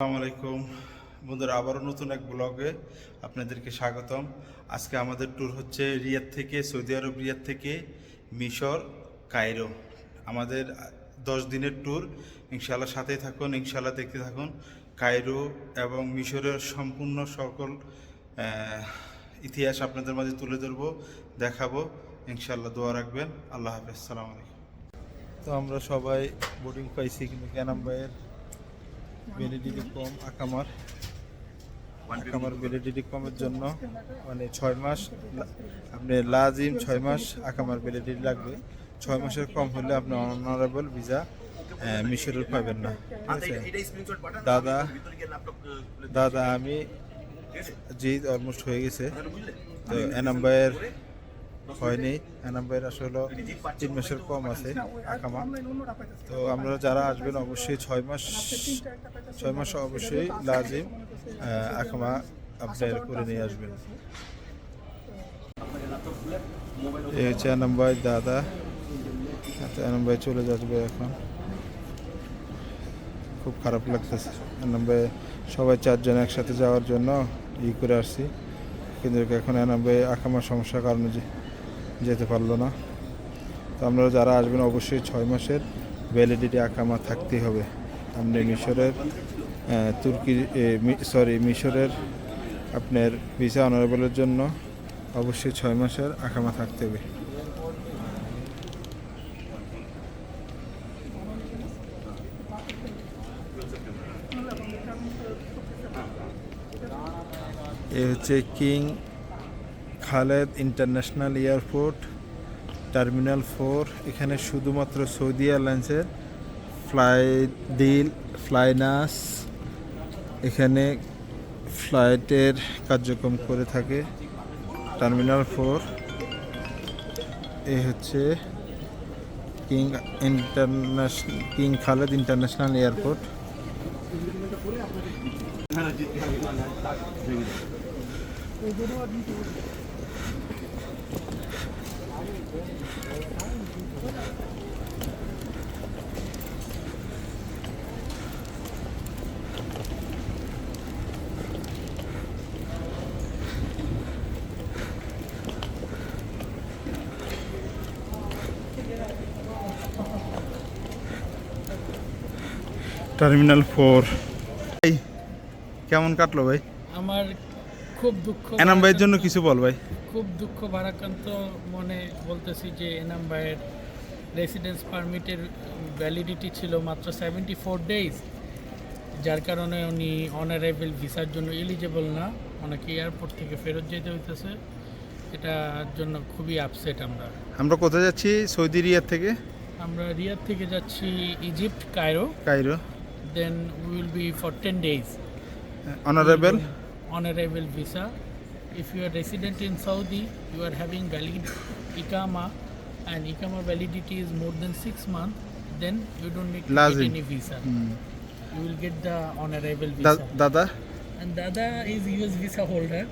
আসসালামু আলাইকুম। বন্ধুরা, আবারও নতুন এক ব্লগে আপনাদেরকে স্বাগতম। আজকে আমাদের ট্যুর হচ্ছে রিয়াদ থেকে, সৌদি আরব রিয়াদ থেকে মিশর, কায়রো। আমাদের দশ দিনের ট্যুর ইনশাল্লাহ সাথেই থাকুন ইনশাল্লাহ দেখতে থাকুন। কায়রো এবং মিশরের সম্পূর্ণ সকল ইতিহাস আপনাদের মাঝে তুলে ধরবো, দেখাবো। ইনশাল্লাহ দোয়া রাখবেন। আল্লাহ হাফেজ। সালাম আলাইকুম। তো আমরা সবাই বোর্ডিং পাইছি কিন্তু ক্যানাম ভ্যালিডিটি কম আকামার আকামার ভ্যালিডিটি কমের জন্য মানে ছয় মাস, আপনি লাজিম ছয় মাস আকামার ভ্যালিডিটি লাগবে। ছয় মাসের কম হলে আপনি অনারেবল ভিসা মিশরের পাবেন না। দাদা দাদা, আমি জি অলমোস্ট হয়ে গেছে। তো এনাম ভাইয়ের হয়নি এনাম ভাইয়ের আসলে তিন মাসের কম আছে আকামা। তো আমরা যারা আসবেন অবশ্যই ছয় মাস ছয় মাস অবশ্যই লাজিম আকামা আপনার করে নিয়ে আসবেন। এই হচ্ছে এনাম দাদা আচ্ছা, এনাম চলে যাবে এখন। খুব খারাপ লাগতেছে এনাম সবাই চারজন একসাথে যাওয়ার জন্য ই করে আসছি। কিন্তু এখন এনাম ভাই আকামার সমস্যার কারণে যে- যেতে পারল না। তো আপনারা যারা আসবেন অবশ্যই ছয় মাসের ভ্যালিডিটি আকামা থাকতেই হবে। আপনি মিশরের তুর্কি সরি মিশরের আপনার ভিসা অনারেবলের জন্য অবশ্যই ছয় মাসের আকামা থাকতে হবে। এ হচ্ছে King Khalid International Airport, terminal four, এখানে শুধুমাত্র সৌদি এয়ারলাইন্সের ফ্লাই ডিল, ফ্লাইনাস, এখানে ফ্লাইটের কার্যক্রম করে থাকে। টার্মিনাল ফোর এই হচ্ছে King International King Khalid International Airport. Terminal four ভাই কেমন কাটলো ভাই? আমার খুব দুঃখ এনাম ভাইয়ের জন্য কিছু বল ভাই। খুব দুঃখ ভারাক্রান্ত মনে বলতেছি যে এনাম ভাইয়ের রেসিডেন্স পারমিটের ভ্যালিডিটি ছিল মাত্র সেভেন্টি ফোর ডেজ যার কারণে উনি অনারেবল ভিসার জন্য এলিজেবল না। ওনাকে এয়ারপোর্ট থেকে ফেরত যেতে হইতেছে। এটার জন্য খুবই আপসেট আমরা। আমরা কোথায় যাচ্ছি? সৌদি রিয়াদ থেকে? আমরা রিয়াদ থেকে যাচ্ছি Egypt Cairo Cairo then we will be for 10 days. Honorable? Honorable visa. If you are resident in Saudi, you are having valid Ikama and Ikama validity is more than 6 months, then you don't need to get any visa. Hmm. You will get the honorable visa. Da- Dada? And Dada is US visa holder.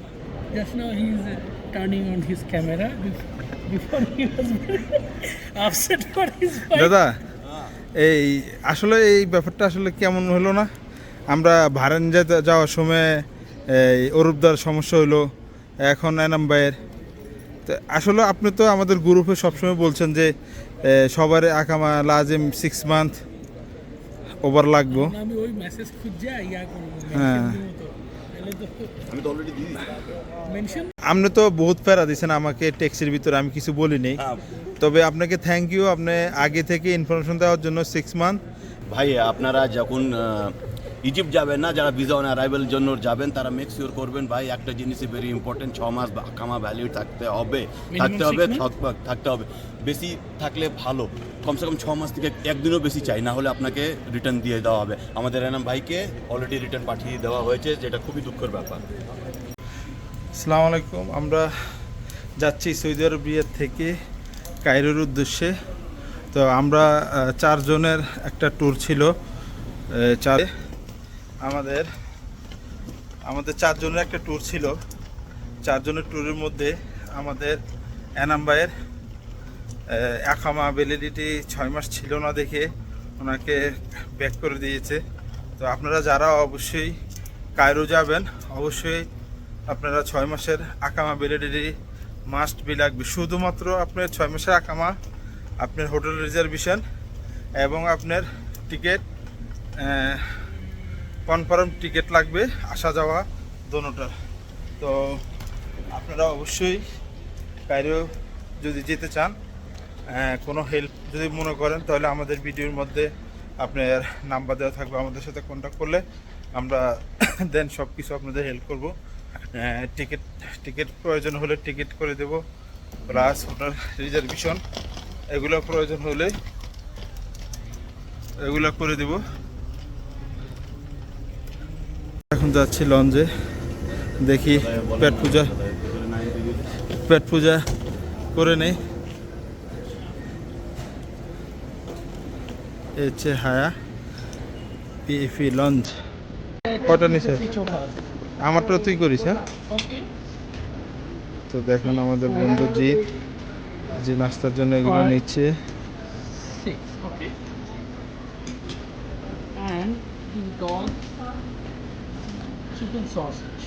Just now he is turning on his camera. Before, before he was upset for his wife. Dada? এই আসলে এই ব্যাপারটা আসলে কেমন হলো না? আমরা ভারেন যেতে যাওয়ার সময় এই অরূপদার সমস্যা হলো এখন এনাম ভাইয়ের। তো আসলে আপনি তো আমাদের গ্রুপে সবসময় বলছেন যে সবার আকামা লাজিম সিক্স মান্থ ওভার লাগবো। হ্যাঁ। আমি তো অলরেডি মেনশন আপনি তো বহুত ফেরা দিয়েছেন আমাকে ট্যাক্সির ভিতরে আমি কিছু বলিনি। তবে আপনাকে থ্যাংক ইউ আপনি আগে থেকে ইনফরমেশন দেওয়ার জন্য সিক্স মান্থ ভাই আপনারা যখন ইজিপ্ট যাবেন না যারা ভিসা অন অ্যারাইভেল জন্য যাবেন তারা মেক শিওর করবেন ভাই একটা জিনিসই ভেরি ইম্পর্টেন্ট ছ মাস বা কামা ভ্যালিড থাকতে হবে থাকতে হবে থাকতে হবে। বেশি থাকলে ভালো। কমসে কম ছ মাস থেকে একদিনও বেশি চাই না হলে আপনাকে রিটার্ন দিয়ে দেওয়া হবে। আমাদের এনাম ভাইকে অলরেডি রিটার্ন পাঠিয়ে দেওয়া হয়েছে যেটা খুবই দুঃখের ব্যাপার। আসসালামু আলাইকুম। আমরা যাচ্ছি সৌদি আরব রিয়াদ থেকে কায়রোর উদ্দেশ্যে। তো আমরা চারজনের একটা ট্যুর ছিল চার আমাদের আমাদের চারজনের একটা ট্যুর ছিল। চারজনের ট্যুরের মধ্যে আমাদের এনাম্বায়ের একামা ভ্যালিডিটি ছয় মাস ছিল না দেখে ওনাকে ব্যাক করে দিয়েছে। তো আপনারা যারা অবশ্যই কায়রো যাবেন, অবশ্যই আপনারা ছয় মাসের আকামা ভ্যালিডিটি মাস্ট বি লাগবে। শুধুমাত্র আপনার ছয় মাসের আকামা আপনার হোটেল রিজার্ভেশন এবং আপনার টিকিট কনফার্ম টিকিট লাগবে আসা যাওয়া দোনোটা তো আপনারা অবশ্যই কায়রো যদি যেতে চান কোনো হেল্প যদি মনে করেন, তাহলে আমাদের ভিডিওর মধ্যে আপনার নাম্বার দেওয়া থাকবে, আমাদের সাথে কন্ট্যাক্ট করলে আমরা দেন সব কিছু আপনাদের হেল্প করব। টিকিট টিকিট প্রয়োজন হলে টিকিট করে দেব। প্লাস হোটেল রিজার্ভেশন এগুলো প্রয়োজন হলে এগুলো করে দেব। এখন যাচ্ছি লঞ্চে। দেখি পেট পূজা। পেট পূজা করে নেই। এ হচ্ছে হায়া পিএফি লঞ্চ। কটা নিছে? আমারটা তুই করিস হ্যাঁ? তো দেখুন আমাদের বন্ধু জিৎ। যে নাস্তার জন্য এগুলো নিচ্ছে. And dog chicken sausage.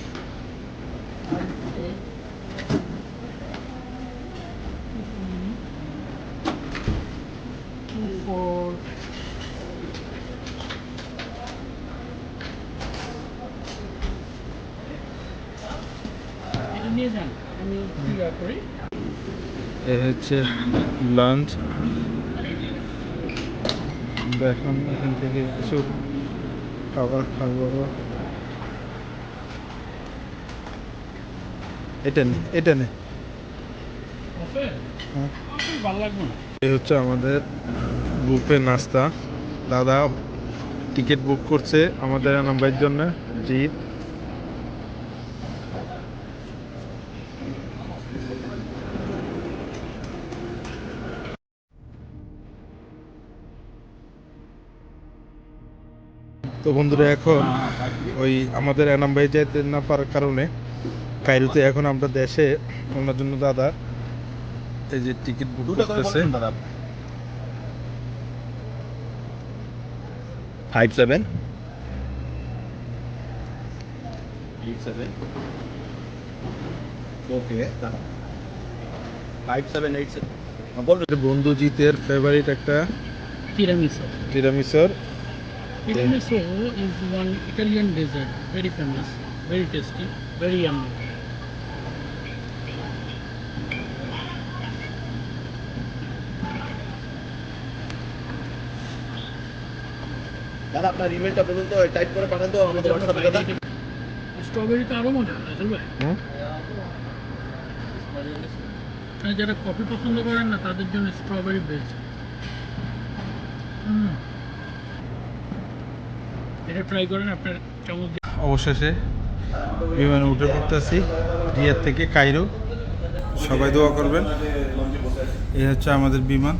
Egg. Two for নিয়ে যান আমি ক্লিয়ার করি এ হচ্ছে লাঞ্চ দেখুন এখান থেকে কিছু খাবার খাব। এটা নে এটা নে। হ্যাঁ। ওকে ভালো লাগবে না? এই হচ্ছে আমাদের বুফে নাস্তা। দাদা টিকিট বুক করছে আমাদের নাম্বারের জন্য জিৎ। তো বন্ধুরা এখন ওই আমাদের এনাম ভাই যেতে না পারার কারণে কাইরুতে এখন আমরা দেশে ওনার জন্য দাদা এই যে টিকিট বুক করতেছে। Five seven eight seven okay five seven eight বল বন্ধু জিতের ফেভারিট একটা tiramisu টিরামিসর tiramisu is one italian dessert very famous very tasty very yummy দাদা আপনার ইমেলটা বলুন তো টাইপ করে পাঠান তো আমাদের হোয়াটসঅ্যাপে দাদা স্ট্রবেরি তো আরও মজা আসল ভাই। হুম? আর যারা কফি পছন্দ করেন না তাদের জন্য স্ট্রবেরি বেস্ট এটা ট্রাই করেন আপনার চামচ দিয়ে। অবশেষে বিমানে উঠে পড়তেছি রিয়াদ থেকে কাইরো। সবাই দোয়া করবেন। এই হচ্ছে আমাদের বিমান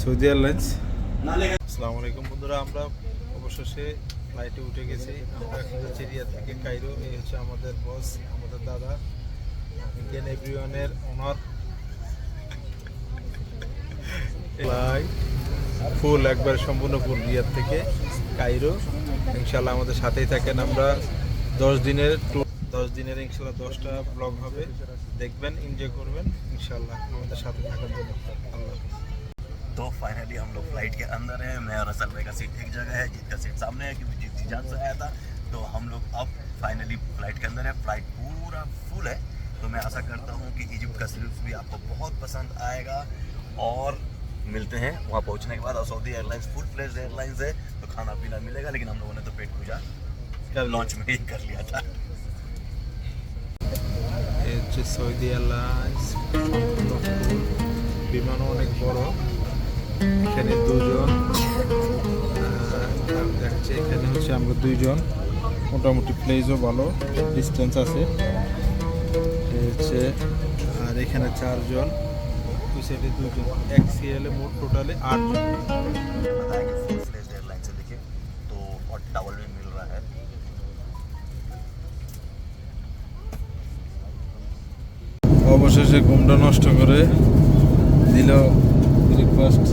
সৌদি এয়ারলাইন্স। আসসালামু আলাইকুম বন্ধুরা, আমরা অবশেষে ফ্লাইটে উঠে গেছি। আমরা থেকে কাইরো, এই হচ্ছে আমাদের বস আমাদের দাদা ইন্ডিয়ান এভরিওয়ানের ভাই ফুল একবার সম্পূর্ণ ফুল রিয়াদ থেকে কাইরো। ইনশাল্লাহ আমাদের সাথেই থাকেন আমরা। দশ দিনের দশ দিনের ইনশাল্লাহ দশটা ব্লগ হবে। দেখবেন এনজয় করবেন। ইনশাল্লাহ আমাদের সাথে থাকার জন্য। আল্লাহ। तो फाइनली हम लोग फ्लाइट के अंदर हैं मैं और असल भाई का सीट एक जगह है जीत का सीट सामने है क्योंकि जीत जीजान से आया था तो हम लोग अब फाइनली फ्लाइट के अंदर है फ्लाइट पूरा फुल है तो मैं आशा करता हूँ कि इजिप्ट का सिर्फ भी आपको बहुत पसंद आएगा और मिलते हैं वहाँ पहुँचने के बाद और Saudi airlines full fledged airlines है तो खाना पीना मिलेगा लेकिन हम लोगों ने तो पेट पूजा लॉन्च में ही कर लिया था এই হচ্ছে সৌদি এয়ারলাইন্স সম্পূর্ণ ফুল বিমানও অনেক বড় এখানে দুজন আহ, দেখাচ্ছে এখানে হচ্ছে আমরা দুইজন মোটামুটি প্লেসও ভালো ডিস্টেন্স আছে এই হচ্ছে আর এখানে চারজন দুই সাইডে দুজন এক সিএলে মোট টোটালে আটজন बताया कि फुल फ्लेज एयरलाइन से देखिए तो और टावल भी मिल रहा है অবশেষে ঘুমটা নষ্ট করে দিল request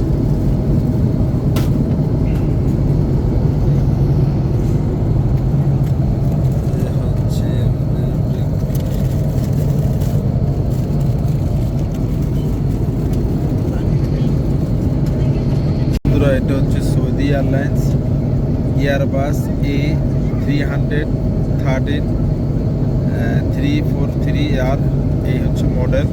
এটা হচ্ছে Saudi Airlines Airbus A three hundred thirteen three four three আর এই হচ্ছে মডেল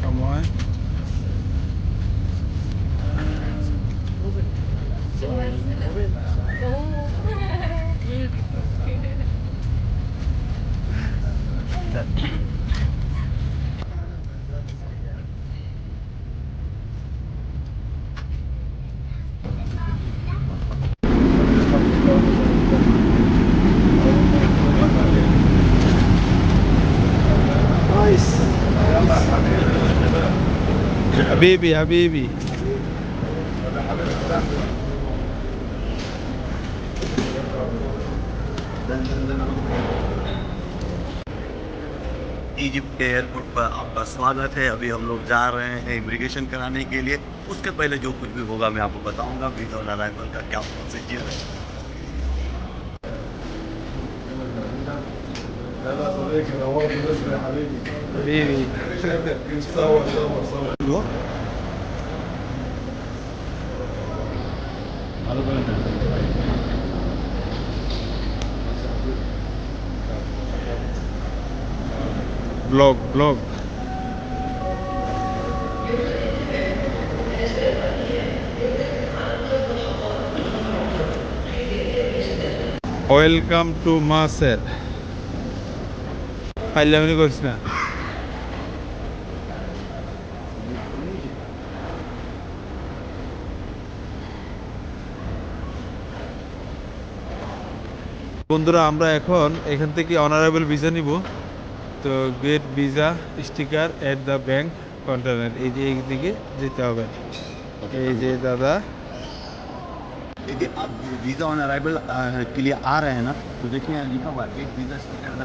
ল্যান্ডিং সময় حبيبي حبيبي इजिप्ट के एयरपोर्ट पर आपका स्वागत है अभी हम लोग जा रहे हैं इमिग्रेशन कराने के लिए उसके पहले जो कुछ भी होगा मैं आपको बताऊंगा वीज़ा और अराइवल का क्या प्रोसीजर है حبيبي. بلوج Welcome to Marcel. ফাইলামি করিস না। বন্ধুরা, আমরা এখন এখান থেকে অনারেবল ভিসা নিব। তো get visa sticker at the bank container এই যে এই দিকে যেতে হবে। এই যে দাদা देखिए आप वीज़ा ऑन अराइवल के लिए आ रहे हैं ना तो देखिए यहाँ लिखा हुआ है वीज़ा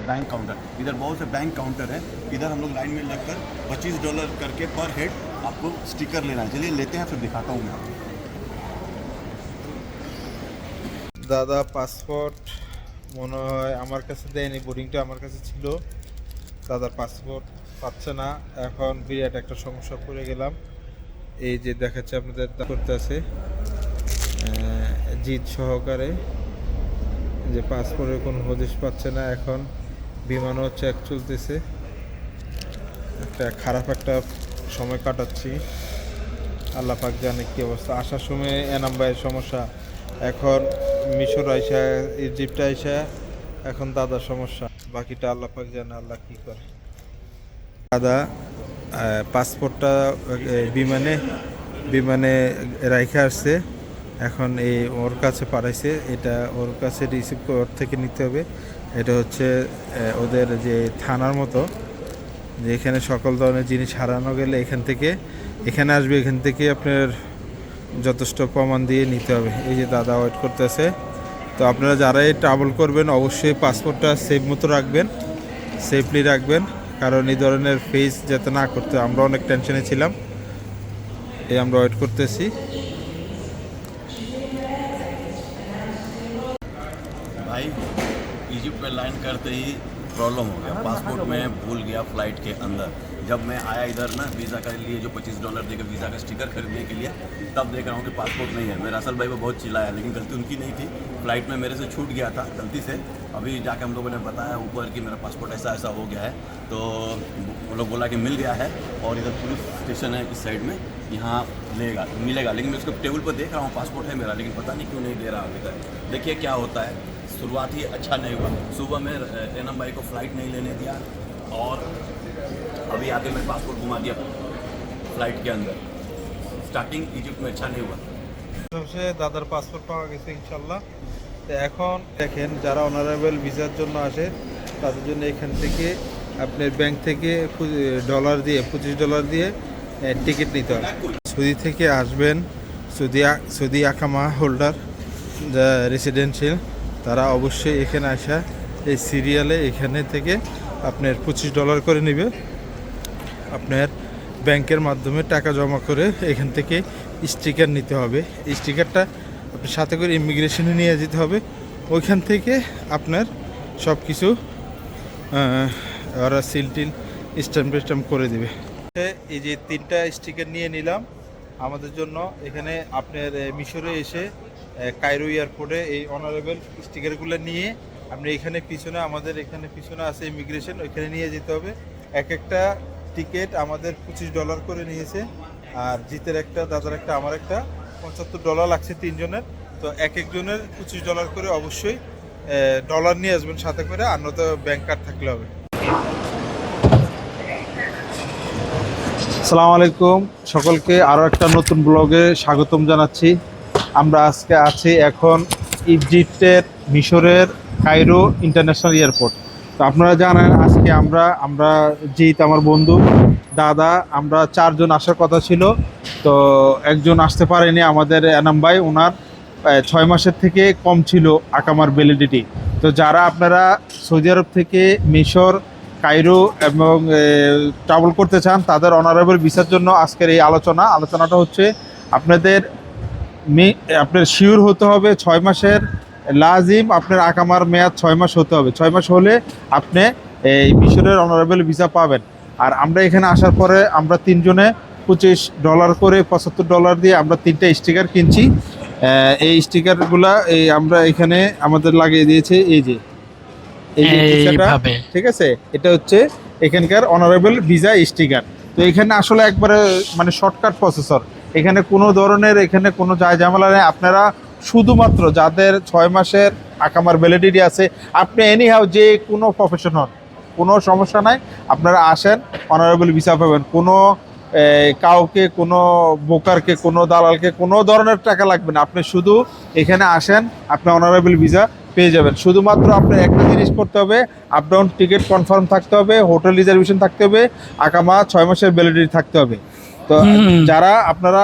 बैंक काउंटर इधर बहुत से बैंक काउंटर है इधर हम लोग लाइन में लगकर 25 डॉलर करके पर हेड आपको स्टिकर लेना है चलिए लेते हैं फिर दिखाता हूँ मैं आपको। দাদা পাসপোর্ট মনে হয় আমার কাছে দেয়নি বোর্ডিংটা আমার কাছে ছিল দাদার পাসপোর্ট পাচ্ছে না এখন বিরাট একটা সমস্যা পড়ে গেলাম এই যে দেখাচ্ছে আপনাদের দা- করতে আছে জিত সহকারে যে পাসপোর্টের কোনো হদিশ পাচ্ছে না এখন, বিমানও চেক চলতেছে। একটা খারাপ একটা সময় কাটাচ্ছি। আল্লাহ পাক জানে কি অবস্থা। আসার সময় এনাম ভাইয়ের সমস্যা। এখন মিশর আইসা, ইজিপ্ট আইসা, এখন দাদার সমস্যা। বাকিটা আল্লাহ পাক জানে আল্লাহ কি করে। দাদা পাসপোর্টটা বিমানে বিমানে রাইখা আসছে। এখন এই ওর কাছে পাঠাইছে, এটা ওর কাছে রিসিভ ওর থেকে নিতে হবে। এটা হচ্ছে ওদের যে থানার মতো, যে এখানে সকল ধরনের জিনিস হারানো গেলে এখান থেকে, এখানে আসবে, এখান থেকে আপনার যথেষ্ট প্রমাণ দিয়ে নিতে হবে। এই যে দাদা ওয়েট করতেছে। তো আপনারা যারাই ট্রাভেল করবেন, অবশ্যই পাসপোর্টটা সেফ মতো রাখবেন সেফলি রাখবেন, কারণ এই ধরনের ফেস যাতে না করতে, আমরা অনেক টেনশনে ছিলাম। এই আমরা ওয়েট করতেছি। भाई इजिप्ट में लैंड करते ही प्रॉब्लम हो गया। पासपोर्ट में भूल गया फ़्लाइट के अंदर। जब मैं आया इधर ना वीज़ा के लिए जो 25 डॉलर देकर वीज़ा का स्टिकर खरीदने के लिए, तब देख रहा हूँ कि पासपोर्ट नहीं है। मेरा असल भाई वो बहुत चिल्लाया, लेकिन गलती उनकी नहीं थी। फ़्लाइट में मेरे से छूट गया था, गलती से। अभी जाके हम लोगों ने बताया ऊपर कि मेरा पासपोर्ट ऐसा ऐसा हो गया है। तो वो लोग बोला कि मिल गया है और इधर पुलिस स्टेशन है इस साइड में। यहाँ लेगा मिलेगा लेकिन मैं उसको टेबल पर देख रहा हूँ पासपोर्ट है मेरा लेकिन पता नहीं क्यों नहीं दे रहा अभी तक देखिए क्या होता है शुरुआत ही अच्छा नहीं हुआ सुबह में एनम भाई को फ्लाइट नहीं लेने दिया और अभी आके मैं पासपोर्ट घुमा दिया फ्लाइट के अंदर स्टार्टिंग इजिप्ट में अच्छा नहीं हुआ সবশেষে দাদার পাসপোর্ট পাওয়া গেছে ইনশাল্লাহ তো এখন দেখেন যারা অনারেবল ভিসার জন্য আসে তাদের জন্য এখান থেকে আপনার ব্যাংক থেকে ডলার দিয়ে পঁচিশ ডলার দিয়ে টিকিট নিতে হবে। সৌদি থেকে আসবেন, সৌদি সৌদি আকামা হোল্ডার যা রেসিডেন্সিয়াল তারা অবশ্যই এখানে আসা, এই সিরিয়ালে এখানে থেকে আপনার পঁচিশ ডলার করে নেবে। আপনার ব্যাংকের মাধ্যমে টাকা জমা করে এখান থেকে স্টিকার নিতে হবে। স্টিকারটা আপনার সাথে করে ইমিগ্রেশনে নিয়ে যেতে হবে। ওইখান থেকে আপনার সব কিছু ওরা সিল টিল স্ট্যাম্প স্ট্যাম্প করে দেবে। এই যে তিনটা স্টিকার নিয়ে নিলাম। আমাদের জন্য এখানে আপনার মিশরে এসে কায়রো এয়ারপোর্টে এই অনারেবল স্টিকারগুলো নিয়ে আপনি এখানে পিছনে, আমাদের এখানে পিছনে আছে ইমিগ্রেশন ওইখানে নিয়ে যেতে হবে। এক একটা টিকিট আমাদের পঁচিশ ডলার করে নিয়েছে, আর জিতের একটা, দাদার একটা, আমার একটা, পঁচাত্তর ডলার লাগছে তিনজনের। তো এক একজনের পঁচিশ ডলার করে অবশ্যই ডলার নিয়ে আসবেন সাথে করে, আর নয়তো ব্যাংক কার্ড থাকলে হবে। সালাম আলাইকুম। সকলকে আরও একটা নতুন ব্লগে স্বাগতম জানাচ্ছি। আমরা আজকে আছি এখন ইজিপ্টের মিশরের কাইরো ইন্টারন্যাশনাল এয়ারপোর্ট। তো আপনারা জানেন আজকে আমরা আমরা জিত আমার বন্ধু, দাদা, আমরা চারজন আসার কথা ছিল। তো একজন আসতে পারেনি আমাদের এনাম ভাই, ওনার ছয় মাসের থেকে কম ছিল আকামার ভ্যালিডিটি তো যারা আপনারা সৌদি আরব থেকে মিশর কায়রো এবং ট্রাভেল করতে চান, তাদের অনারেবল ভিসার জন্য আজকের এই আলোচনা। আলোচনাটা হচ্ছে আপনাদের মে- আপনার শিওর হতে হবে ছয় মাসের লাজিম, আপনার আকামার মেয়াদ ছয় মাস হতে হবে। ছয় মাস হলে আপনি এই মিশরের অনারেবল ভিসা পাবেন। আর আমরা এখানে আসার পরে আমরা তিনজনে পঁচিশ ডলার করে পঁচাত্তর ডলার দিয়ে আমরা তিনটা স্টিকার কিনছি। এই স্টিকারগুলা এই আমরা এখানে আমাদের লাগিয়ে দিয়েছে। এই যে এইভাবে। ঠিক আছে? এটা হচ্ছে এখানকার অনারেবল ভিসা স্টিকার তো এখানে আসলে একবারে মানে শর্টকাট প্রসেসর এখানে কোনো ধরনের এখানে কোনো যায় ঝামেলা নেই। আপনারা শুধুমাত্র যাদের ছয় মাসের আকামার ভ্যালিডিটি আছে আপনি এনি হাও যে কোনো প্রফেশন হন কোনো সমস্যা নাই। আপনারা আসেন অনারেবল ভিসা পাবেন। কোনো কাউকে কোনো বোকারকে কোনো দালালকে কোনো ধরনের টাকা লাগবে না। আপনি শুধু এখানে আসেন আপনি অনারেবল ভিসা পেয়ে যাবেন। শুধুমাত্র আপনার একটা জিনিস করতে হবে আপ ডাউন টিকিট কনফার্ম থাকতে হবে হোটেল রিজার্ভেশন থাকতে হবে আকামা ছয় মাসের ভ্যালিডিটি থাকতে হবে। তো যারা আপনারা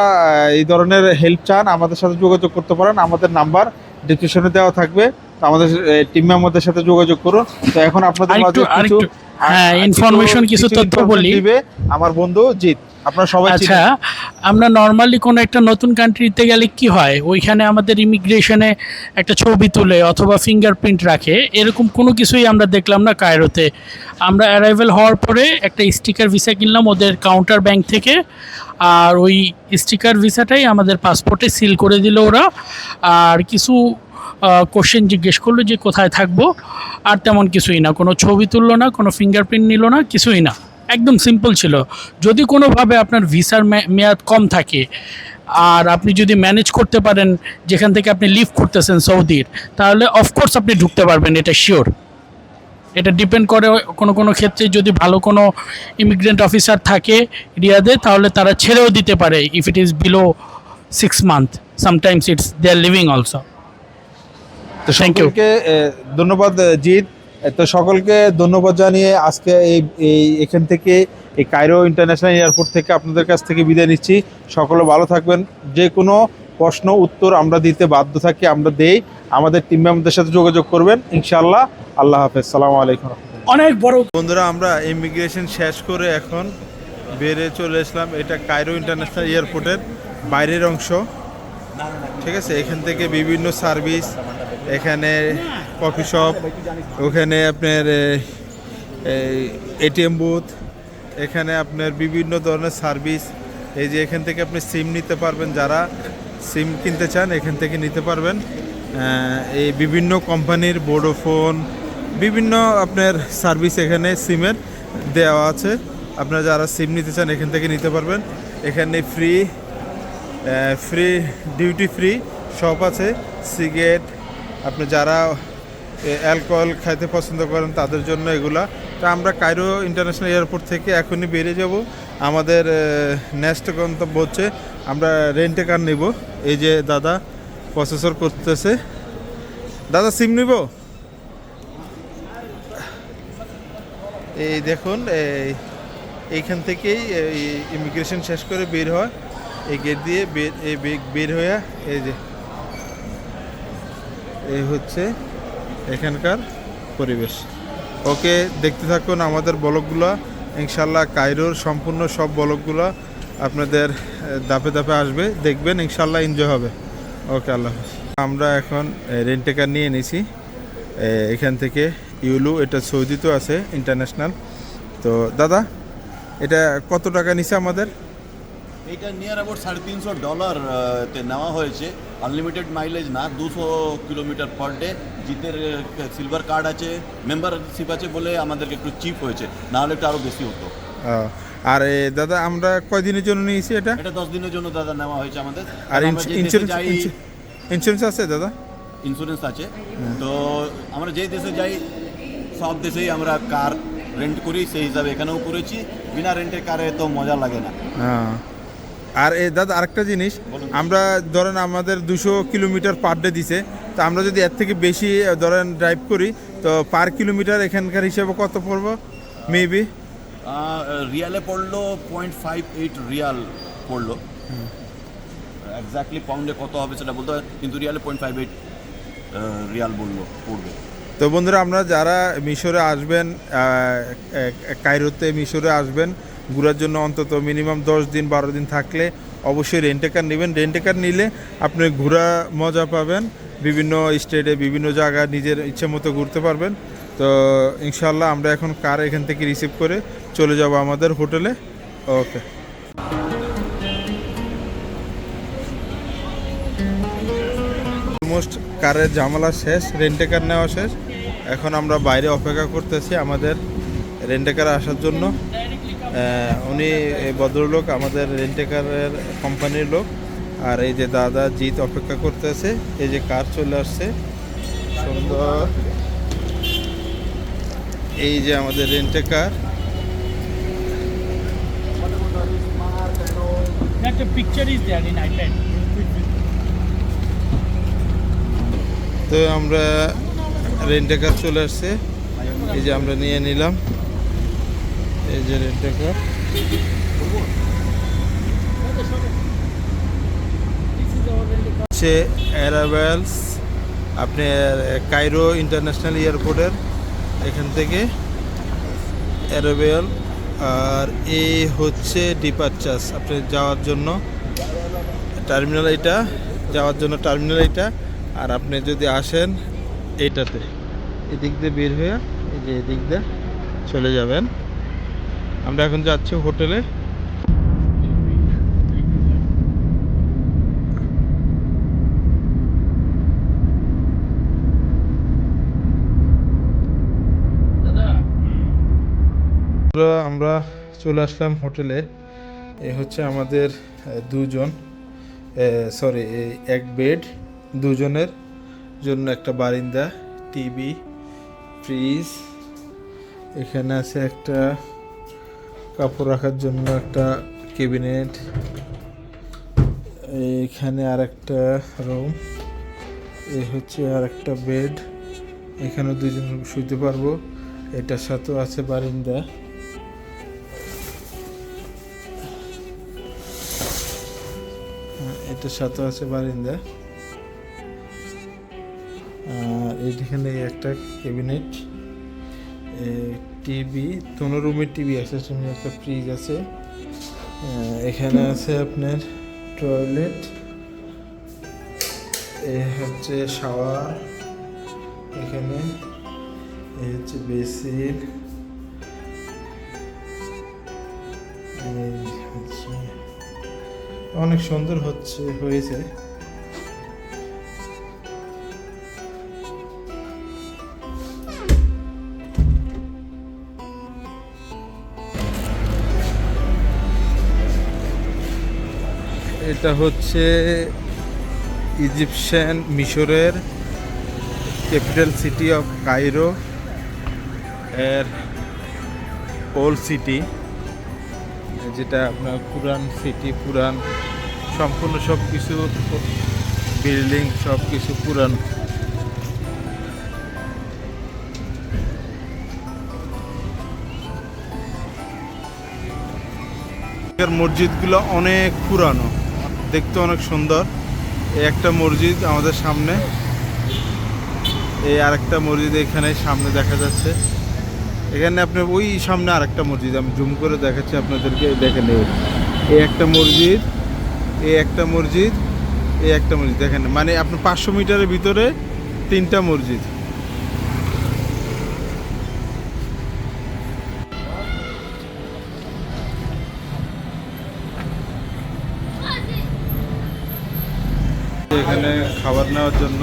এই ধরনের হেল্প চান আমাদের সাথে যোগাযোগ করতে পারেন আমাদের নাম্বার ডিসক্রিপশনে দেওয়া থাকবে। তো আমাদের টিম মেম্বারদের সাথে যোগাযোগ করুন। তো এখন আপনাদের মাঝে কিছু হ্যাঁ ইনফরমেশন কিছু তথ্য বলি। দিবে আমার বন্ধু জিৎ। আপনারা সবাই আচ্ছা আমরা নর্মালি কোনো একটা নতুন কান্ট্রিতে গেলে কি হয়? ওইখানে আমাদের ইমিগ্রেশনে একটা ছবি তুলে অথবা ফিঙ্গারপ্রিন্ট রাখে। এরকম কোনো কিছুই আমরা দেখলাম না কায়রোতে। আমরা অ্যারাইভেল হওয়ার পরে একটা স্টিকার ভিসা কিনলাম ওদের কাউন্টার ব্যাংক থেকে। আর ওই স্টিকার ভিসাটাই আমাদের পাসপোর্টে সিল করে দিল ওরা। আর কিছু কোশ্চেন জিজ্ঞেস করল যে কোথায় থাকব? আর তেমন কিছুই না। কোনো ছবি তুললো না কোনো ফিঙ্গারপ্রিন্ট নিল না কিছুই না। একদম সিম্পল ছিল। যদি কোনোভাবে আপনার ভিসার মেয়াদ কম থাকে আর আপনি যদি ম্যানেজ করতে পারেন যেখান থেকে আপনি লিভ করতেছেন সৌদির তাহলে অফকোর্স আপনি ঢুকতে পারবেন এটা শিওর এটা ডিপেন্ড করে কোনো কোনো ক্ষেত্রে যদি ভালো কোনো ইমিগ্রেন্ট অফিসার থাকে রিয়াদে তাহলে তারা ছেড়েও দিতে পারে if it is below six month sometimes it's they are living also তো. সকলকে এ, ধন্যবাদ জিৎ। তো সকলকে ধন্যবাদ জানিয়ে আজকে এই এই এখান থেকে এই কায়রো ইন্টারন্যাশনাল এয়ারপোর্ট থেকে আপনাদের কাছ থেকে বিদায় নিচ্ছি। সকলে ভালো থাকবেন। যে কোনো প্রশ্ন উত্তর আমরা দিতে বাধ্য থাকি আমরা দেই। আমাদের টিম মেম্বারদের সাথে যোগাযোগ করবেন। ইনশাআল্লাহ আল্লাহ হাফেজ। সালামু আলাইকুম অনেক বড় বন্ধুরা আমরা ইমিগ্রেশন শেষ করে এখন বেড়ে চলে আসলাম। এটা কায়রো ইন্টারন্যাশনাল এয়ারপোর্টের বাইরের অংশ। ঠিক আছে, এখান থেকে বিভিন্ন সার্ভিস, এখানে কফি শপ, ওখানে আপনার এটিএম বুথ, এখানে আপনার বিভিন্ন ধরনের সার্ভিস, এই যে এখান থেকে আপনি সিম নিতে পারবেন, যারা সিম কিনতে চান, এখান থেকে নিতে পারবেন। এই বিভিন্ন কোম্পানির বোডোফোন, বিভিন্ন আপনার সার্ভিস এখানে সিমের দেওয়া আছে। আপনারা যারা সিম নিতে চান, এখান থেকে নিতে পারবেন। এখানে free free duty free shop আছে সিগারেট আপনি যারা অ্যালকোহল খাইতে পছন্দ করেন তাদের জন্য এগুলা। তো আমরা কায়রো ইন্টারন্যাশনাল এয়ারপোর্ট থেকে এখনই বেরিয়ে যাব। আমাদের নেক্সট গন্তব্য হচ্ছে, আমরা রেন্টে কার নেব। এই যে দাদা প্রসেসর করতেছে। দাদা সিম নিব? এই দেখুন, এই, এইখান থেকেই ইমিগ্রেশন শেষ করে বের হয়। এই গেট দিয়ে বের এই বের হয়ে এই যে, এই হচ্ছে এখানকার পরিবেশ। ওকে, দেখতে থাকুন আমাদের ব্লগগুলো। ইনশাল্লাহ কায়রোর সম্পূর্ণ সব ব্লগগুলো আপনাদের দাপে ধাপে আসবে। দেখবেন, ইনশাল্লাহ এনজয় হবে। ওকে, আল্লাহ। আমরা এখন রেন্টেকার নিয়ে নিয়েছি এখান থেকে ইউলু, এটা সৌদিতেও আছে ইন্টারন্যাশনাল তো, দাদা, এটা কত টাকা নিছে আমাদের? এটা নিয়ার অ্যাবাউট সাড়ে তিনশো ডলার তে নেওয়া হয়েছে। আনলিমিটেড মাইলেজ না দুশো কিলোমিটার পার ডে জিতের সিলভার কার্ড আছে মেম্বারশিপ আছে বলে আমাদেরকে একটু চিপ হয়েছে। না হলে একটু আরও বেশি হতো। আর দাদা আমরা কয়দিনের জন্য নিয়েছি এটা? এটা দশ দিনের জন্য দাদা নেওয়া হয়েছে আমাদের। আর ইন্স্যুরেন্স ইন্স্যুরেন্স আছে দাদা? ইন্স্যুরেন্স আছে। তো আমরা যেই দেশে যাই সব দেশেই আমরা কার রেন্ট করি সেই হিসাবে এখানেও করেছি। বিনা রেন্টের কারে তো মজা লাগে না। হ্যাঁ। আর এ দাদা আরেকটা জিনিস আমরা ধরেন আমাদের দুশো কিলোমিটার পার ডে দিছে তো আমরা যদি এর থেকে বেশি ধরেন ড্রাইভ করি তো পার কিলোমিটার এখানকার হিসেবে কত পড়ব? মেবি রিয়ালে পড়ল পয়েন্ট ফাইভ এইট রিয়াল পড়ল। এক্স্যাক্টলি পাউন্ডে কত হবে সেটা বলতে হয় কিন্তু রিয়ালে পয়েন্ট ফাইভ এইট রিয়াল বলল পড়বে। তো বন্ধুরা আমরা যারা মিশরে আসবেন কায়রোতে মিশরে আসবেন ঘোরার জন্য অন্তত মিনিমাম দশ দিন, বারো দিন থাকলে অবশ্যই রেন্টেকার নেবেন। রেন্টেকার নিলে আপনি ঘোরা মজা পাবেন। বিভিন্ন স্টেটে বিভিন্ন জায়গা নিজের ইচ্ছে মতো ঘুরতে পারবেন। তো ইনশাল্লাহ আমরা এখন কার এখান থেকে রিসিভ করে চলে যাব আমাদের হোটেলে ওকে অলমোস্ট কারের ঝামেলা শেষ রেন্টে কার নেওয়া শেষ। এখন আমরা বাইরে অপেক্ষা করতেছি আমাদের রেন্টে কার আসার জন্য। উনি ভদ্রলোক আমাদের রেন্টে কারের কোম্পানির লোক। আর এই যে দাদা জিত অপেক্ষা করতেছে এই যে কার চলে আসছে। সুন্দর। এই যে আমাদের রেন্টে কার That picture is there in iPad. তো আমরা রেন্টে কার চলে আসছে। এই যে আমরা নিয়ে নিলাম। এই যে হচ্ছে অ্যারাভেলস আপনি কাইরো ইন্টারন্যাশনাল এয়ারপোর্টের এখান থেকে অ্যারাভেল আর এই হচ্ছে ডিপারচার্স, আপনি যাওয়ার জন্য টার্মিনাল এটা যাওয়ার জন্য টার্মিনাল এটা আর আপনি যদি আসেন এইটাতে। এদিক দিয়ে বের হয়ে এই যে এদিক দিয়ে চলে যাবেন। আমরা এখন যাচ্ছি হোটেলে। আমরা চলে আসলাম হোটেলে। এ হচ্ছে আমাদের দুজন সরি এক বেড দুজনের জন্য একটা বারিন্দা, টিভি ফ্রিজ এখানে আছে একটা কাপড় রাখার জন্য একটা ক্যাবিনেট এখানে আর একটা রুম এ হচ্ছে আর একটা বেড এখানে দুজন শুতে পারব। এটার সাথেও আছে বারিন্দা। হ্যাঁ, এটার সাথে আছে বারিন্দা। আর এইখানে একটা ক্যাবিনেট টিভি কোনো রুমের টিভি আছে সেখানে একটা ফ্রিজ আছে। এখানে আছে আপনার টয়লেট এ হচ্ছে শাওয়ার এখানে এই হচ্ছে বেসিন অনেক সুন্দর হচ্ছে, হয়েছে। এটা হচ্ছে ইজিপশিয়ান মিশরের ক্যাপিটাল সিটি অফ কাইরো এর ওল্ড সিটি, যেটা আপনার পুরান সিটি, পুরান সম্পূর্ণ সব কিছু বিল্ডিং সব কিছু পুরান মসজিদগুলো অনেক পুরানো। দেখতে অনেক সুন্দর। এই একটা মসজিদ আমাদের সামনে। এই আরেকটা মসজিদ এখানে সামনে দেখা যাচ্ছে। এখানে আপনার ওই সামনে আরেকটা মসজিদ, আমি জুম করে দেখাচ্ছি আপনাদেরকে দেখেন এই। এই একটা মসজিদ, এই একটা মসজিদ, এই একটা মসজিদ, দেখেন। মানে আপনার পাঁচশো মিটারের ভিতরে তিনটা মসজিদ। এখানে খাবার নেওয়ার জন্য।